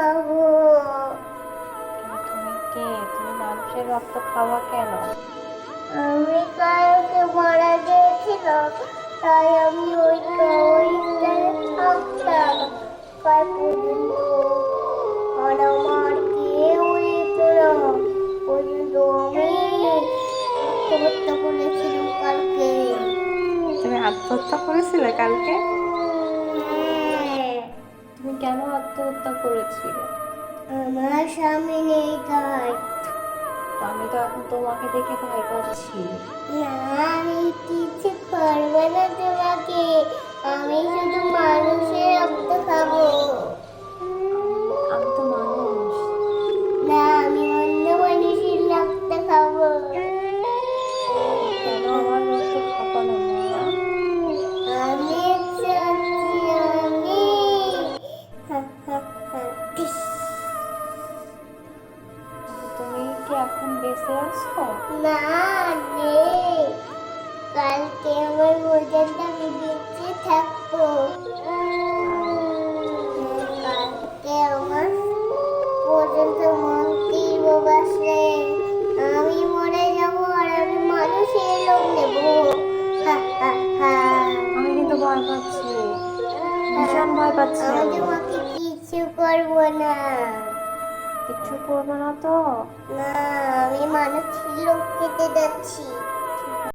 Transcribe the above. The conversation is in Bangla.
খাব। তুমি কে? তুমি মানুষের রক্ত খাওয়া কেন? আমি কালকে মারা গিয়েছিল তাই আমি ওই ওইটা থাকতাম কয়েক আর আমার তুমি কেন আত্মহত্যা করেছিলে? আমার স্বামী নেই তাই। আমি তো এখন তোমাকে দেখে ভয় পাচ্ছি। না আমি এখন বেঁচে আছো? না নেই। কালকে আমার পর্যন্ত আমি বেঁচে থাকব। কালকে আমার পর্যন্ত মন্ত্রীর বাসলে আমি মরে যাব আর আমি মানুষের লোক নেব। আমি কিন্তু ভয় পাচ্ছি। ভীষণ ভয় পাচ্ছি আমি। তোমাকে কিছু করব না। কিচ্ছু করব না তো? না আমি মানুষ লোক খেতে যাচ্ছি।